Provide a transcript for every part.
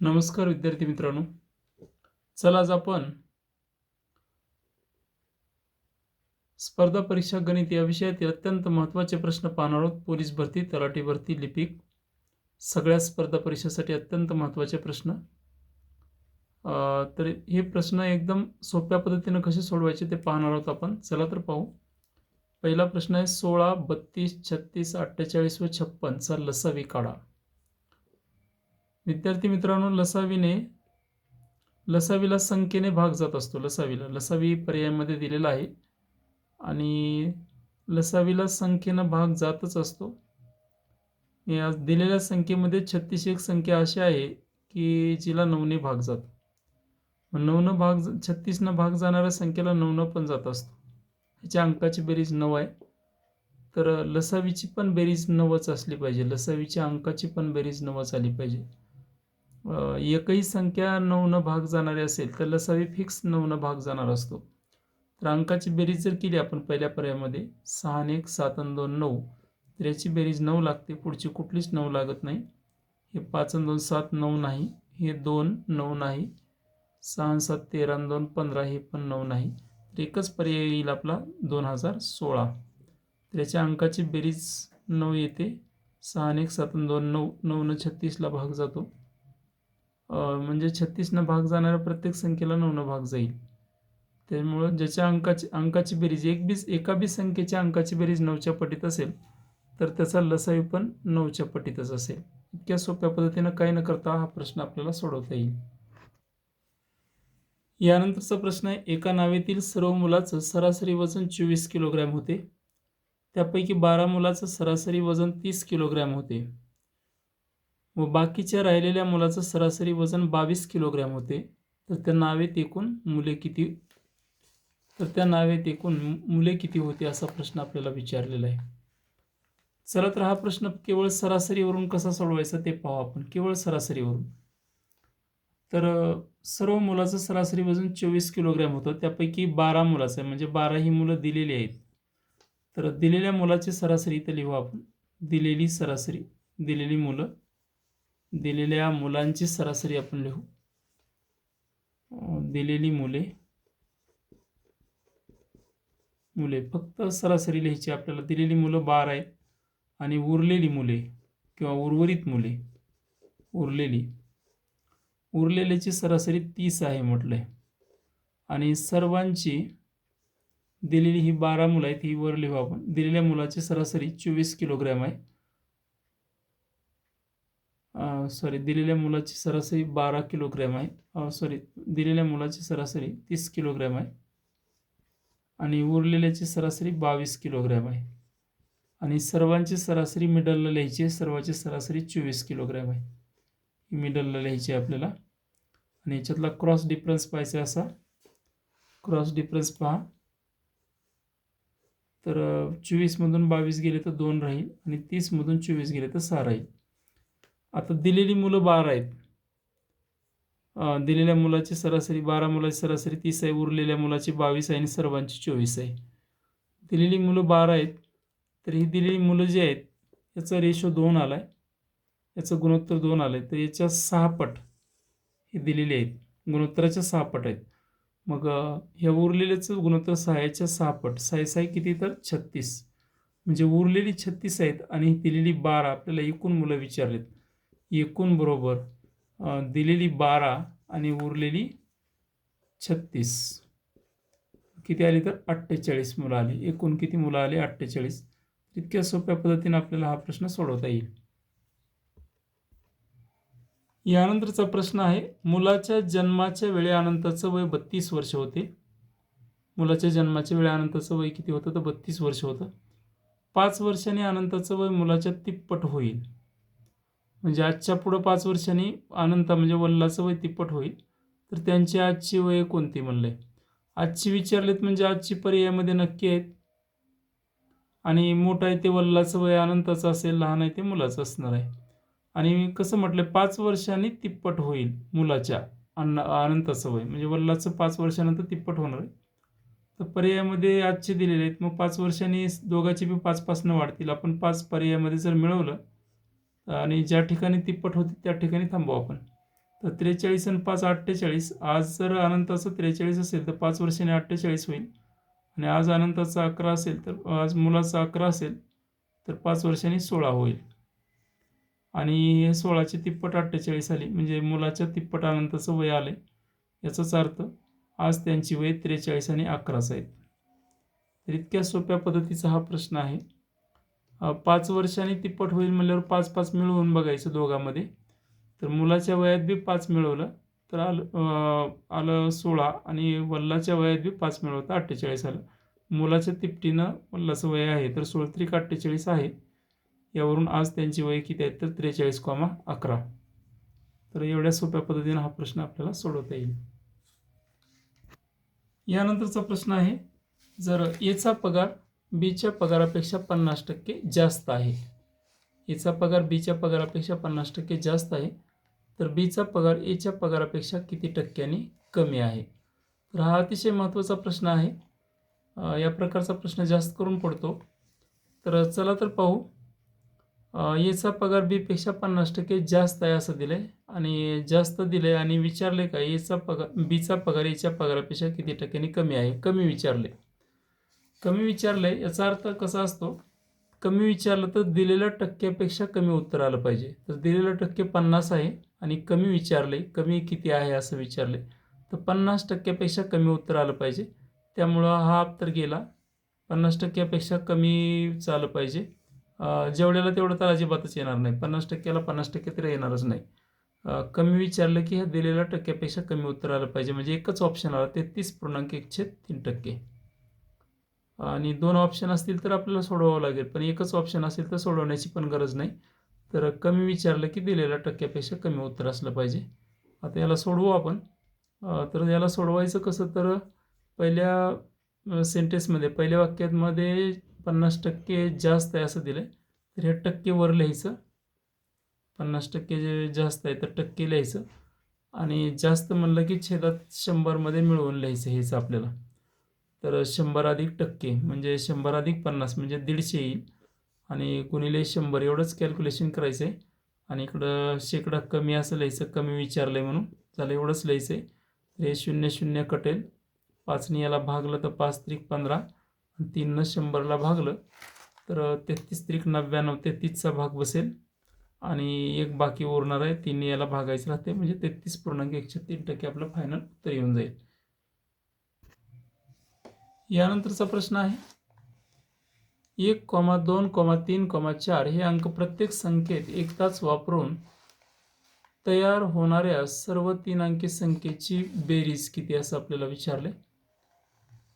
नमस्कार विद्यार्थी मित्रांनो. चला आज आपण स्पर्धा परीक्षा गणित या विषयातील अत्यंत महत्त्वाचे प्रश्न पाहणार आहोत. पोलीस भरती तलाठी भरती लिपिक. सगळ्या स्पर्धा परीक्षेसाठी अत्यंत महत्त्वाचे प्रश्न. तर हे प्रश्न एकदम सोप्या पद्धतीनं कसे सोडवायचे ते पाहणार आहोत आपण. चला तर पाहू. पहिला प्रश्न आहे सोळा बत्तीस छत्तीस अठ्ठेचाळीस व छप्पनचा लसावी काढा. विद्यार्थी मित्रांनो लसावीने लसावीला संख्येने भाग जात असतो. लसावीला लसावी पर्यायामध्ये दिलेला आहे. आणि लसावीला संख्येनं भाग जातच असतो. या दिलेल्या संख्येमध्ये छत्तीस एक संख्या अशी आहे की जिला नऊने भाग जातो. नऊनं भाग छत्तीसनं भाग जाणाऱ्या संख्येला नऊनं पण जात असतो. ह्याच्या अंकाची बेरीज नऊ आहे. तर लसावीची पण बेरीज नवच असली पाहिजे. लसावीच्या अंकाची पण बेरीज नवच आली पाहिजे. एकही संख्या नऊनं भाग जाणारी असेल तर लसावी फिक्स नऊनं भाग जाणार असतो. तर अंकाची बेरीज जर केली आपण पहिल्या पर्यायामध्ये सहा आणि एक सात आणि दोन नऊ तर याची बेरीज नऊ लागते पुढची कुठलीच नऊ लागत नाही. हे पाच आणि दोन सात नऊ नाही हे दोन नऊ नाही सहा आणि सात तेरा आणि दोन पंधरा हे पण नऊ नाही. तर एकच पर्याय येईल आपला दोन हजार सोळा. तर याच्या अंकाची बेरीज नऊ येते सहा आणि एक सात आणि दोन नऊ नऊनं छत्तीसला भाग जातो. म्हणजे छत्तीसनं भाग जाणाऱ्या प्रत्येक संख्येला नऊनं भाग जाईल. त्यामुळं ज्याच्या अंकाची अंकाची बेरीज एक बीस एका बी संख्येच्या अंकाची बेरीज नऊच्या पटीत असेल तर त्याचा लसावी पण नऊच्या पटीतच असेल. इतक्या सोप्या पद्धतीनं काही न करता हा प्रश्न आपल्याला सोडवता येईल. यानंतरचा प्रश्न आहे एका नावेतील सर्व मुलाचं सरासरी वजन चोवीस किलोग्रॅम होते. त्यापैकी बारा मुलाचं सरासरी वजन तीस किलोग्रॅम होते. व बाकीच्या राहिलेल्या मुलाचं सरासरी वजन बावीस किलोग्रॅम होते. तर त्या नावेत एकूण मुले किती तर त्या नावेत एकूण मुले किती होते असा प्रश्न आपल्याला विचारलेला आहे. चला तर हा प्रश्न केवळ सरासरीवरून कसा सोडवायचा ते पाहू आपण. केवळ सरासरीवरून. तर सर्व मुलाचं सरासरी वजन चोवीस किलोग्रॅम होतं. त्यापैकी बारा मुलाचं आहे. म्हणजे बारा ही मुलं दिलेली आहेत. तर दिलेल्या मुलाची सरासरी इथं लिहू आपण. दिलेली सरासरी. दिलेली मुलं दिलेल्या मुलांची सरासरी आपण लिहू. दिलेली मुले. मुले फक्त सरासरी लिहायची आपल्याला. दिलेली मुलं बारा आहेत आणि उरलेली मुले किंवा उर्वरित मुले उरलेली. उरलेल्याची सरासरी तीस आहे म्हटलं आहे आणि सर्वांची दिलेली ही बारा मुलं आहेत ही वर लिहू आपण. दिलेल्या मुलाची सरासरी चोवीस किलोग्रॅम आहे. सॉरी दिलेल्या मुलाची सरासरी बारा किलोग्रॅम आहे. सॉरी दिलेल्या मुलाची सरासरी तीस किलोग्रॅम आहे. आणि उरलेल्याची सरासरी बावीस किलोग्रॅम आहे. आणि सर्वांची सरासरी मिडलला लिहायची आहे. सर्वांची सरासरी चोवीस किलोग्रॅम आहे. ही मिडलला लिहायची आहे आपल्याला. आणि याच्यातला क्रॉस डिफरन्स पाहिजे असा. क्रॉस डिफरन्स पहा. तर चोवीसमधून बावीस गेले तर दोन राहील. आणि तीसमधून चोवीस गेले तर सहा राहील. आता दिलेली मुलं बारा आहेत. दिलेल्या मुलाची सरासरी बारा मुलाची सरासरी तीस आहे उरलेल्या मुलाची बावीस आहे आणि सर्वांची चोवीस आहे. दिलेली मुलं बारा आहेत तर ही दिलेली मुलं जी आहेत याचा रेशो दोन आला आहे याचं गुणोत्तर दोन आलं आहे तर याच्या सहा पट हे दिलेले आहेत. गुणोत्तराच्या सहा पट आहेत. मग ह्या उरलेल्याचं गुणोत्तर सहा याच्या सहा पट साय किती तर छत्तीस. म्हणजे उरलेली छत्तीस आहेत आणि ही दिलेली बारा आपल्याला एकूण मुलं विचारलेत. एकूण बरोबर दिलेली बारा आणि उरलेली छत्तीस. किती आली तर? अठ्ठेचाळीस मुलं आली. एकूण किती मुलं आली? अठ्ठेचाळीस. इतक्या सोप्या पद्धतीने आपल्याला हा प्रश्न सोडवता येईल. यानंतरचा प्रश्न आहे मुलाच्या जन्माच्या वेळेअनंतरचं वय बत्तीस वर्ष होते. मुलाच्या जन्माच्या वेळेअनंतरचं वय किती होतं? तर बत्तीस वर्ष होतं. पाच वर्षाने अनंताचं वय मुलाच्या तिप्पट होईल. म्हणजे आजच्या पुढं पाच वर्षांनी अनंता म्हणजे वल्लाचं वय तिप्पट होईल. तर त्यांची आजची वय कोणती म्हणले आजची विचारलेत म्हणजे आजची पर्यायामध्ये नक्की आहेत. आणि मोठं आहे ते वल्लाचं वय अनंताचं असेल लहान आहे ते मुलाचं असणार आहे. आणि कसं म्हटलं पाच वर्षांनी तिप्पट होईल मुलाच्या अन्न अनंताचं वय. म्हणजे वल्लाचं पाच वर्षानंतर तिप्पट होणार आहे. तर पर्यायामध्ये आजचे दिलेले आहेत. मग पाच वर्षांनी दोघाचे बी पाच पाचनं वाढतील. आपण पाच पर्यायामध्ये जर मिळवलं आणि ज्या ठिकाणी तिप्पट होते त्या ठिकाणी थांबू आपण. तर त्रेचाळीस आणि पाच अठ्ठेचाळीस आज जर अनंताचं त्रेचाळीस असेल तर पाच वर्षाने अठ्ठेचाळीस होईल. आणि आज अनंताचा अकरा असेल तर आज मुलाचा अकरा असेल तर पाच वर्षांनी सोळा होईल. आणि हे सोळाची तिप्पट अठ्ठेचाळीस आली म्हणजे मुलाच्या तिप्पट अनंताचं वय आलं याचाच अर्थ आज त्यांची वय त्रेचाळीस आणि अकराच आहेत. तर इतक्या सोप्या पद्धतीचा हा प्रश्न आहे. पाच वर्षांनी तिप्पट होईल म्हणल्यावर पाच पाच मिळवून बघायचं दोघांमध्ये. तर मुलाच्या वयात बी पाच मिळवलं तर आलं आलं सोळा आणि वल्लाच्या वयात बी पाच मिळवतं अठ्ठेचाळीस आलं. मुलाच्या तिपटीनं वल्लाचं वय आहे तर सोळा त्रिक अठ्ठेचाळीस आहे. यावरून आज त्यांची वय किती आहेत तर त्रेचाळीस कॉमा अकरा. तर एवढ्या सोप्या पद्धतीनं हा प्रश्न आपल्याला सोडवता येईल. यानंतरचा प्रश्न आहे जर एचा पगार बीच्या पगारापेक्षा पन्नास टक्के जास्त आहे. एचा पगार बीच्या पगारापेक्षा पन्नास टक्के जास्त आहे. तर बीचा पगार एच्या पगारापेक्षा किती टक्क्यांनी कमी आहे? तर हा अतिशय महत्त्वाचा प्रश्न आहे. या प्रकारचा प्रश्न जास्त करून पडतो. तर चला तर पाहू. एचा पगार बीपेक्षा पन्नास टक्के जास्त आहे असं दिलं आहे आणि जास्त दिलं आहे आणि विचारले का एचा पगार बीचा पगार एच्या पगारापेक्षा किती टक्क्यांनी कमी आहे? कमी विचारले कमी विचारलं आहे याचा अर्थ कसा असतो? कमी विचारलं तर दिलेल्या टक्क्यापेक्षा कमी उत्तर आलं पाहिजे. तर दिलेलं टक्के पन्नास आहे आणि कमी विचारले कमी किती आहे असं विचारले तर पन्नास टक्क्यापेक्षा कमी उत्तर आलं पाहिजे. त्यामुळं हा तर गेला. पन्नास टक्क्यापेक्षा कमी आलं पाहिजे. जेवढ्याला तेवढं तर अजिबातच येणार नाही. पन्नास टक्क्याला पन्नास टक्के तर येणारच नाही. कमी विचारलं की ह्या दिलेल्या टक्क्यापेक्षा कमी उत्तर आलं पाहिजे. म्हणजे एकच ऑप्शन आला तेहतीस पूर्णांक एकशे तीन टक्के. आणि दोन ऑप्शन असतील तर आपल्याला सोडवावं लागेल. पण एकच ऑप्शन असेल तर सोडवण्याची पण गरज नाही. तर कमी विचारलं की दिलेल्या टक्क्यापेक्षा कमी उत्तर असलं पाहिजे. आता याला सोडवू आपण. तर याला सोडवायचं कसं तर पहिल्या सेंटेन्समध्ये पहिल्या वाक्यामध्ये पन्नास टक्के जास्त आहे असं दिलं आहे तर हे टक्के वर लिहायचं. पन्नास टक्के जे जास्त आहे तर टक्के लिहायचं. आणि जास्त म्हणलं की छेदात शंभरमध्ये मिळवून लिहायचं हेच आपल्याला. तर शंभर अधिक टक्के म्हणजे शंभर अधिक पन्नास म्हणजे दीडशे येईल. आणि गुणिले शंभर एवढंच कॅल्क्युलेशन करायचं आहे आणि इकडं शेकडा कमी असं लिहायचं कमी विचारलं आहे म्हणून. झालं एवढंच लिहायचं आहे. तर हे शून्य शून्य कटेल. पाचनी याला भागलं तर पाच त्रिक पंधरा. आणि तीननं शंभरला भागलं तर तेहतीस त्रिक नव्याण्णव तेहतीसचा भाग बसेल. आणि एक बाकी उरणार आहे तीन याला भागायचं राहते म्हणजे तेहतीस पूर्णांक एकशे तीन टक्के आपलं फायनल उत्तर येऊन जाईल. यानंतरचा प्रश्न आहे. एक कॉमा दोन कॉमा तीन कॉमा चार हे अंक प्रत्येक संख्येत एकदाच वापरून तयार होणाऱ्या सर्व तीन अंकी संख्येची बेरीज किती असं आपल्याला विचारले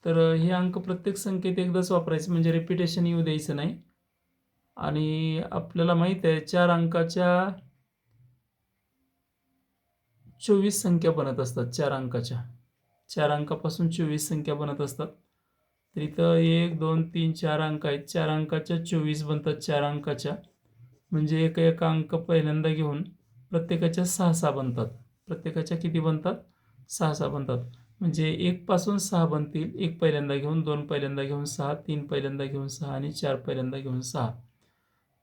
तर हे अंक प्रत्येक संख्येत एकदाच वापरायचं म्हणजे रेपिटेशन येऊ द्यायचं नाही. आणि आपल्याला माहीत आहे चार अंकाच्या चोवीस संख्या बनत असतात चार अंकाच्या. चार अंकापासून चोवीस संख्या बनत असतात. तर इथं एक दोन तीन चार अंक आहेत. चार अंकाच्या चोवीस बनतात चार अंकाच्या. म्हणजे एक एक अंक पहिल्यांदा घेऊन प्रत्येकाच्या सहा सहा बनतात. प्रत्येकाच्या किती बनतात? सहा सहा बनतात. म्हणजे एकपासून सहा बनतील. एक पहिल्यांदा घेऊन दोन पहिल्यांदा घेऊन सहा तीन पहिल्यांदा घेऊन सहा आणि चार पहिल्यांदा घेऊन सहा.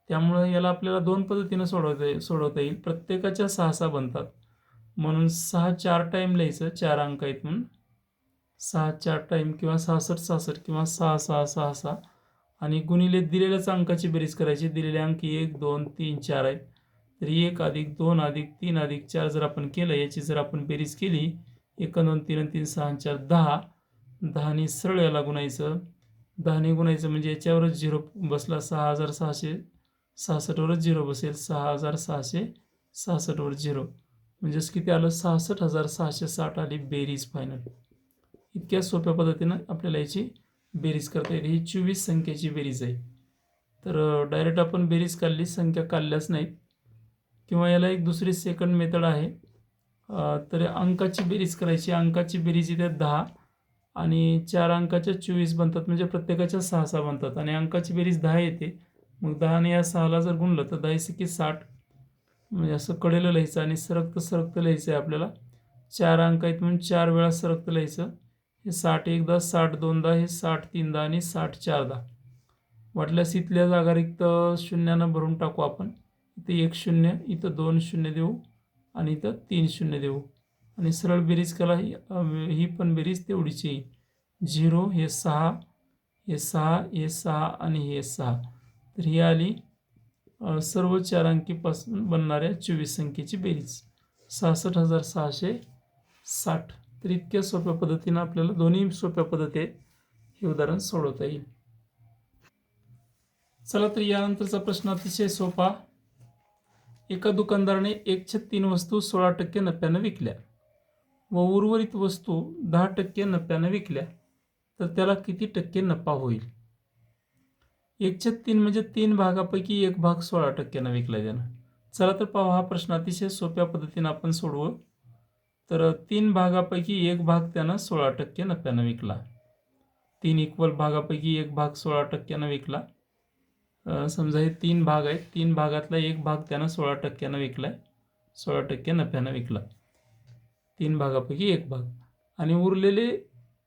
त्यामुळं याला आपल्याला दोन पद्धतीनं सोडवता सोडवता येईल. प्रत्येकाच्या सहा सहा बनतात. म्हणून सहा चार टाईम लिहायचं. चार अंक आहेत म्हणून. सहा चार टाईम किंवा सहासष्ट सहासष्ट किंवा सहा सहा सहा सहा. आणि गुणिले दिलेल्याच अंकाची बेरीज करायची. दिलेले अंक एक दोन तीन चार आहेत. तर एक अधिक दोन अधिक तीन अधिक चार जर आपण केलं याची जर आपण बेरीज केली एक दोन तीन तीन सहा चार दहा. दहाने सरळ याला गुणायचं. दहाने गुणायचं म्हणजे याच्यावरच झिरो बसला सहा हजार सहाशे सहासष्टवरच झिरो बसेल. सहा हजार सहाशे सहासष्टवर झिरो. म्हणजेच किती आलं? सहासष्ट हजार सहाशे साठ आली बेरीज फायनल इतक्या सोप्या पद्धतीनं आपल्याला याची बेरीज करता येईल. ही चोवीस संख्येची बेरीज आहे. तर डायरेक्ट आपण बेरीज काढली संख्या काढल्याच नाहीत. किंवा याला एक दुसरी सेकंड मेथड आहे. तर अंकाची बेरीज करायची. अंकाची बेरीज इथे दहा आणि चार अंकाच्या चोवीस बनतात म्हणजे प्रत्येकाच्या सहा सहा बनतात. आणि अंकाची बेरीज दहा येते. मग दहाने या सहाला जर गुणलं तर दहा की साठ. म्हणजे असं कडेलं लिहायचं आणि सरकतं सरकतं लिहायचं आहे आपल्याला. चार अंक आहेत म्हणून चार वेळा सरकतं लिहायचं. हे साठ एकदा साठ दोनदा हे साठ तीनदा आणि साठ चारदा. वाटल्यास इथल्या जागा रिक्त शून्यानं भरून टाकू आपण. इथे एक शून्य इथं दोन शून्य देऊ आणि इथं तीन शून्य देऊ. आणि सरळ बेरीज कला ही ही पण बेरीज तेवढीच. येईल झिरो हे सहा हे सहा हे सहा आणि हे सहा. तर ही आली सर्व चार अंकीपासून बनणाऱ्या चोवीस संख्येची बेरीज. सहासष्ट हजार सहाशे साठ. तर इतक्या सोप्या पद्धतीनं आपल्याला दोन्ही सोप्या पद्धती हे उदाहरण सोडवता येईल. चला तर यानंतरचा प्रश्न अतिशय सोपा. एका दुकानदाराने एकशे तीन वस्तू सोळा टक्के नफ्यानं विकल्या. व उर्वरित वस्तू दहा टक्के नफ्यानं विकल्या. तर त्याला किती टक्के नफा होईल? एकशे तीन म्हणजे तीन भागापैकी एक भाग सोळा टक्क्यानं विकला त्यानं चला तर पाहू हा प्रश्न अतिशय सोप्या पद्धतीनं आपण सोडवू. तर तीन भागापैकी एक भाग त्यानं सोळा टक्के नफ्यानं विकला. तीन इक्वल भागापैकी एक भाग सोळा टक्क्यानं विकला. समजा हे तीन भाग आहेत. तीन भागातला एक भाग त्यानं सोळा टक्क्यानं विकला आहे सोळा टक्के नफ्यानं विकला. तीन भागापैकी एक भाग. आणि उरलेले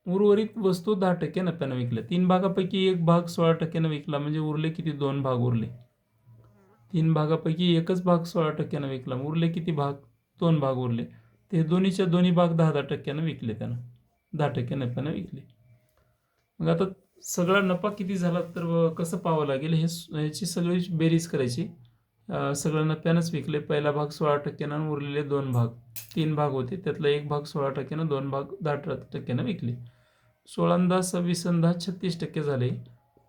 उर्वरित वस्तू दहा टक्के नफ्यानं विकल्या तीन भागापैकी एक भाग सोळा टक्क्यानं विकला म्हणजे उरले किती? दोन भाग उरले. तीन भागापैकी एकच भाग सोळा टक्क्यानं विकला. उरले किती भाग? दोन भाग उरले. ते दोन्हीच्या दोन्ही भाग दहा दहा टक्क्यानं विकले त्यानं. दहा टक्के नफ्यानं विकले. मग आता सगळा नफा किती झाला तर व कसं पाहावं लागेल? हे ह्याची सगळी बेरीज करायची. सगळ्या सगळं नफ्यानंच विकले. पहिला भाग सोळा टक्क्यानं उरलेले दोन भाग. तीन भाग होते. त्यातला एक भाग सोळा टक्क्यानं दोन भाग दहा टक्क्यानं विकले. सोळा आणि सव्वीस छत्तीस टक्के झाले.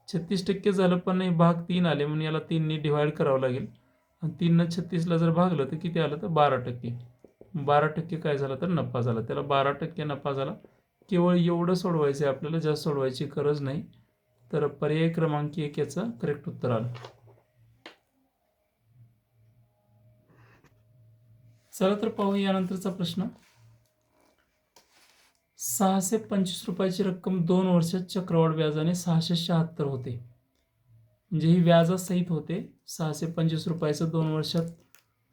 छत्तीस टक्के झालं पण हे भाग तीन आले. म्हणून याला तीनने डिवाईड करावं लागेल. आणि तीननं छत्तीसला जर भागलं तर किती आलं तर बारा टक्के. बारा टक्के काय झालं तर नफा झाला. त्याला बारा टक्के नफा झाला. केवळ एवढं सोडवायचं आहे आपल्याला जास्त सोडवायची गरज नाही. तर पर्याय क्रमांक एक याचं करेक्ट उत्तर आलं. चला तर पाहू यानंतरचा प्रश्न. सहाशे पंचवीस रुपयाची रक्कम दोन वर्षात चक्रवाढ व्याजाने सहाशे शहात्तर होते. म्हणजे ही व्याजासहित होते. सहाशे पंचवीस रुपयाचं दोन वर्षात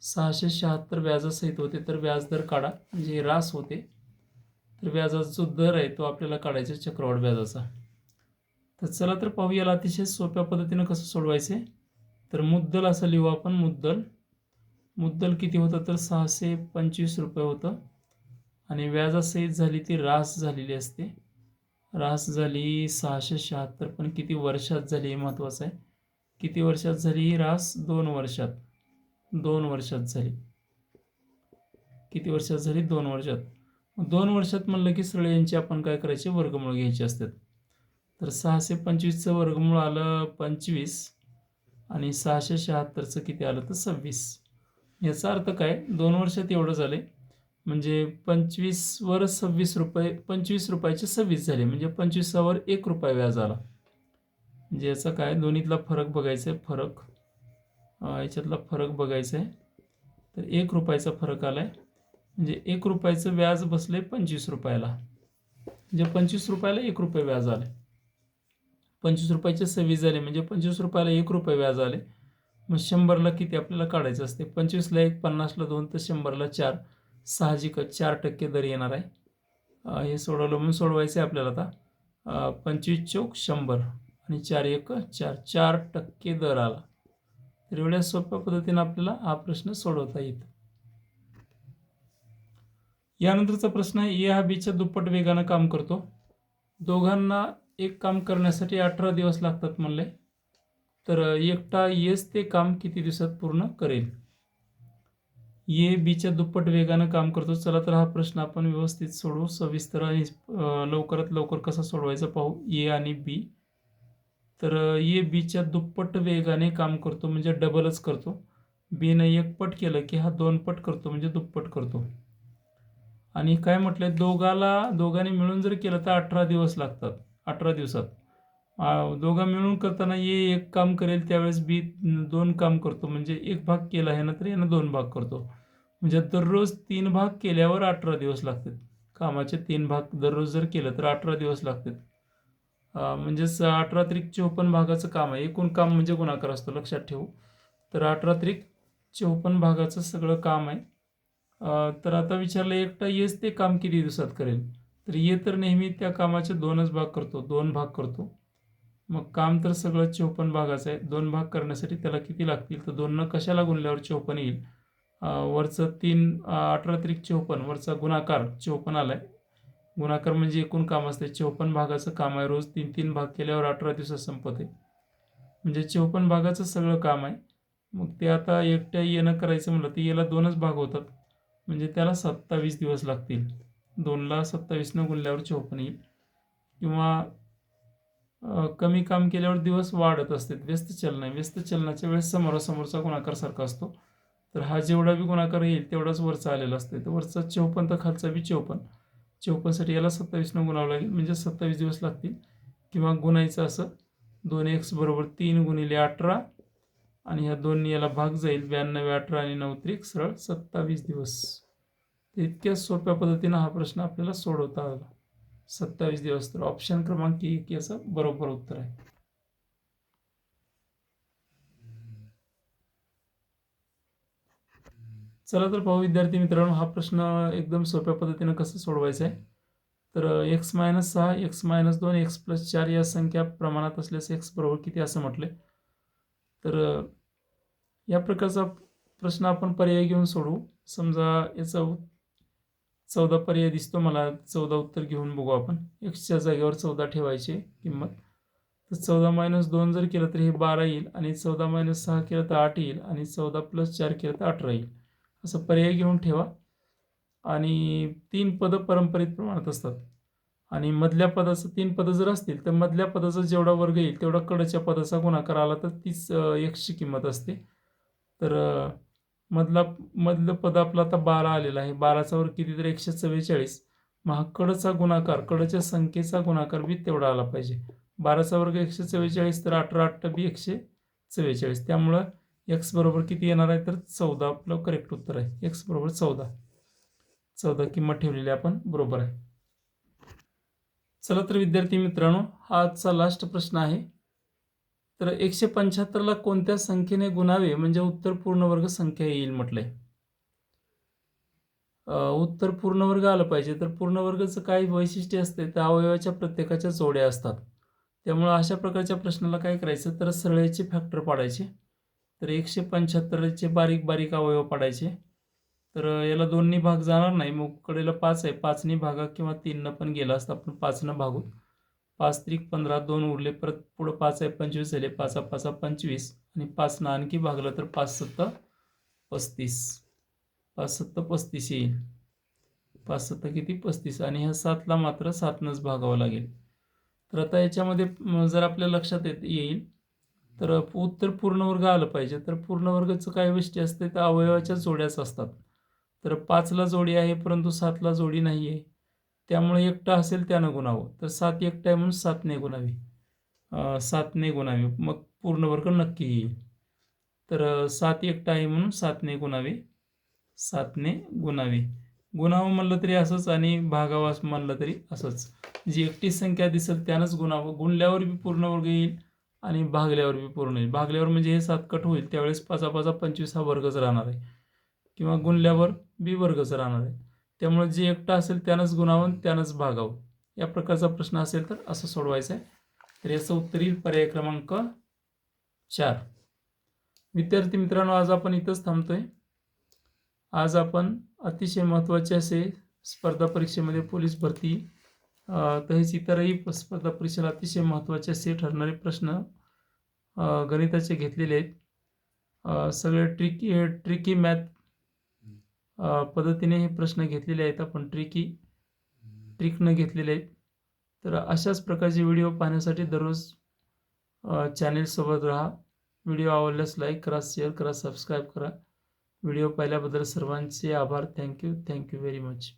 सहाशे शहात्तर व्याजासहित होते तर व्याजदर काढा. म्हणजे रास होते. तर व्याजाचा जो दर आहे तो आपल्याला काढायचा चक्रवाढ व्याजाचा. तर चला तर पाहू याला अतिशय सोप्या पद्धतीनं कसं सोडवायचे तर मुद्दल असं लिहू आपण मुद्दल. मुद्दल किती होतं? तर सहाशे पंचवीस रुपये होतं. आणि व्याजासहित झाली ती रास झालेली असते. रास झाली सहाशे शहात्तर पण किती वर्षात झाली हे महत्त्वाचं आहे. किती वर्षात झाली ही रास? दोन वर्षात. दोन वर्षात झाली. किती वर्षात झाली? दोन वर्षात. दोन वर्षात म्हणलं की सरळ यांची आपण काय करायचे? वर्गमूळ घ्यायचे असतात. तर सहाशे पंचवीसचं वर्गमूळ आलं पंचवीस आणि सहाशे शहात्तरचं किती आलं तर सव्वीस. याचा अर्थ काय? दोन वर्षात एवढं झाले. म्हणजे पंचवीसवर सव्वीस रुपये पंचवीस रुपयाचे सव्वीस झाले. म्हणजे पंचवीसावर एक रुपया व्याज आला. म्हणजे याचा काय? दोन्हीतला फरक बघायचा आहे फरक याच्यातला फरक बघायचा आहे तर एक रुपयाचा फरक आला आहे म्हणजे एक रुपयाचं व्याज बसले पंचवीस रुपयाला. म्हणजे पंचवीस रुपयाला एक रुपये व्याज आले पंचवीस रुपयाचे सव्वीस झाले म्हणजे पंचवीस रुपयाला एक रुपये व्याज आले मग शंभरला किती आपल्याला काढायचं असते? पंचवीसला एक पन्नासला दोन तर शंभरला चार. साहजिकच चार टक्के दर येणार आहे. हे सोडवलं म्हणून सोडवायचं आहे आपल्याला आता. पंचवीस चौक शंभर आणि चार एक चार. चार टक्के दर आला. तर एवढ्या सोप्या पद्धतीने आपल्याला हा प्रश्न सोडवता येतो यानंतरचा प्रश्न आहे ए हा बीच्या दुप्पट वेगानं काम करतो. दोघांना एक काम करण्यासाठी अठरा दिवस लागतात म्हणले. तर एकटा येस ते काम किती दिवसात पूर्ण करेल? ए बीच्या दुप्पट वेगानं काम करतो. चला तर हा प्रश्न आपण व्यवस्थित सोडवू. सविस्तर आणि लवकरात लवकर कसा सोडवायचा पाहू. ए आणि बी. तर ए बीच्या दुप्पट वेगाने काम करतो म्हणजे डबलच करतो. बीनं एक पट केलं की हा दोन पट करतो म्हणजे दुप्पट करतो. आणि काय म्हटलंय दोघाला दोघांनी मिळून जर केलं तर अठरा दिवस लागतात अठरा दिवसात. दोघा दोघं मिळून करताना ए एक काम करेल त्यावेळेस बी दोन काम करतो म्हणजे एक भाग केला आहे ना तर यानं दोन भाग करतो. म्हणजे दररोज तीन भाग केल्यावर अठरा दिवस लागतात. कामाचे तीन भाग दररोज जर केलं तर अठरा दिवस लागतात. म्हणजेच अठरा त्रिक चोपन्न भागाचं काम आहे. एकूण काम म्हणजे गुणाकार असतो लक्षात ठेवू. तर अठरा त्रिक चोपन्न भागाचं सगळं काम आहे. तर आता विचारलं एकटा येस ते काम किती दिवसात करेल? तर ये तर नेहमी त्या कामाचे दोनच भाग करतो दोन भाग करतो. मग काम तर सगळं चोपन्न भागाचं आहे. दोन भाग करण्यासाठी त्याला किती लागतील? तर दोननं कशाला गुणल्यावर चोपन्न येईल? वरचं तीन अठरा त्रिक चौपन्न वरचा गुणाकार चौपन्न आहे. गुणाकार म्हणजे एकूण काम असते. चौपन्न भागाचं काम आहे. रोज तीन तीन भाग केल्यावर अठरा दिवसात संपते. म्हणजे चौपन्न भागाचं सगळं काम आहे. मग ते आता एकट्या येणं करायचं म्हटलं तर याला दोनच भाग होतात. म्हणजे त्याला सत्तावीस दिवस लागतील. दोनला सत्तावीसनं गुणल्यावर चौपन्न येईल. किंवा कमी काम केल्यावर दिवस वाढत असते. व्यस्त चलन आहे. व्यस्त चलनाच्या वेळेस समोरासमोरचा गुणाकार सारखा असतो. तर हा जेवढा बी गुणाकार येईल तेवढाच वरचा आलेला असते तर वरचा चौपन्न तर खालचा बी चौपन्न. चौपन्नसाठी याला सत्तावीसनं गुणावं लागेल म्हणजे सत्तावीस दिवस लागतील. किंवा गुणायचं असं दोन एक्स बरोबर तीन गुणिले अठरा आणि ह्या दोन याला भाग जाईल. ब्याण्णव अठरा आणि नऊ त्रिक सरळ सत्तावीस दिवस. तर इतक्या सोप्या पद्धतीनं हा प्रश्न आपल्याला सोडवता आला. सत्तावीस दिवस तर ऑप्शन क्रमांक एक याचं बरोबर उत्तर आहे. चला तर पाहू विद्यार्थी मित्रांनो हा प्रश्न एकदम सोप्या पद्धतीनं कसं सोडवायचा आहे? तर एक्स मायनस सहा एक्स मायनस दोन एक्स प्लस चार या संख्या प्रमाणात असल्यास एक्स बरोबर किती असं म्हटले तर या प्रकारचा प्रश्न आपण पर्याय घेऊन सोडवू. समजा याचा चौदा पर्याय दिसतो मला चौदा उत्तर घेऊन बघू आपण. एक्सच्या जागेवर चौदा ठेवायची किंमत. तर चौदा मायनस दोन जर केलं तर हे बारा येईल आणि चौदा मायनस सहा केलं तर आठ येईल आणि चौदा प्लस चार केलं तर अठरा येईल. असं पर्याय घेऊन ठेवा. आणि तीन पदं परंपरेत प्रमाणात असतात. आणि मधल्या पदाचं तीन पदं जर असतील तर मधल्या पदाचा जेवढा वर्ग येईल तेवढा कडच्या पदाचा गुणाकार आला तर तीच एकची किंमत असते. तर मधला मधलं पद आपलं आता बारा आलेलं आहे. बाराचा वर्ग किती तर एकशे चव्वेचाळीस. मग हा कडचा गुणाकार कडच्या संख्येचा गुणाकार बी तेवढा आला पाहिजे. बाराचा वर्ग एकशे चव्वेचाळीस तर अठरा अठ्ठा बी एकशे चव्वेचाळीस. त्यामुळं एक्स बरोबर किती येणार आहे? तर चौदा आपलं करेक्ट उत्तर आहे. एक्स बरोबर चौदा. चौदा किंमत ठेवलेली आपण बरोबर आहे. चला तर विद्यार्थी मित्रांनो हा आजचा लास्ट प्रश्न आहे. तर एकशे पंच्याहत्तरला कोणत्या संख्येने गुणावे? म्हणजे उत्तर पूर्णवर्ग संख्या येईल म्हटलंय. उत्तर पूर्णवर्ग आलं पाहिजे. तर पूर्णवर्गाचं काय वैशिष्ट्य असते तर अवयवाच्या प्रत्येकाच्या जोड्या असतात. त्यामुळं अशा प्रकारच्या प्रश्नाला काय करायचं? तर सरळेचे फॅक्टर पाडायचे. तर एकशे पंच्याहत्तरचे बारीक बारीक अवयव पाडायचे. तर याला दोन्ही भाग जाणार नाही. मग कडेला पाच आहे. पाचनी भागा किंवा तीननं पण गेला असता आपण पाचनं भागू. पाच त्रिक पंधरा दोन उरले परत पुढं पाच आहे पंचवीस झाले पाचा पाचा पंचवीस. आणि पाचनं आणखी भागलं तर पाच सत्ता पस्तीस. पाच सत्ता पस्तीस येईल. पाच सत्ता किती? पस्तीस. आणि ह्या सातला मात्र सातनंच भागावं लागेल. तर आता याच्यामध्ये जर आपल्या लक्षात येत येईल तर उत्तर पूर्णवर्ग आलं पाहिजे. तर पूर्णवर्गाचं काय गोष्टी असते? तर अवयवाच्या जोड्याच असतात. तर पाचला जोडी आहे परंतु सातला जोडी नाही आहे त्यामुळे एकटा असेल त्यानं गुणावं. तर सात एकटा आहे म्हणून सातने गुणावी. सातने गुणावी. मग पूर्णवर्ग नक्की येईल. तर सात एकटा आहे म्हणून सातने गुणावे. सातने गुणावे. गुणावं म्हणलं तरी असंच आणि भागावास म्हणलं तरी असंच. जी एकटी संख्या दिसेल त्यानंच गुणावं. गुणल्यावर बी पूर्णवर्ग येईल. आणि भागल्यावर बी पूर्ण येईल भागल्यावर म्हणजे हे सात कट होईल त्यावेळेस पाचा पाचा पंचवीस हा वर्गच राहणार आहे. किंवा गुणल्यावर बी वर्गच राहणार आहे. त्यामुळे जे एकटा असेल त्यानंच गुणावं त्यानंच भागावं. या प्रकारचा प्रश्न असेल तर असं सोडवायचं आहे. तर याचं उत्तर येईल पर्याय क्रमांक चार. विद्यार्थी मित्रांनो आज आपण इथंच थांबतोय. आज आपण अतिशय महत्त्वाचे असे स्पर्धा परीक्षेमध्ये पोलीस भरती तसेच इतरही स्पर्धा परीक्षेला अतिशय महत्त्वाचे असे ठरणारे प्रश्न गणिताचे घेतलेले आहेत. सगळे ट्रिकी ट्रिकी मॅथ पद्धतीने हे प्रश्न घेतलेले आहेत आपण ट्रिकी ट्रिकनं घेतलेले आहेत. तर अशाच प्रकारचे व्हिडिओ पाहण्यासाठी दररोज चॅनेलसोबत राहा. व्हिडिओ आवडल्यास लाईक करा शेअर करा सबस्क्राईब करा. व्हिडिओ पाहिल्याबद्दल सर्वांचे आभार. Thank you thank you very much.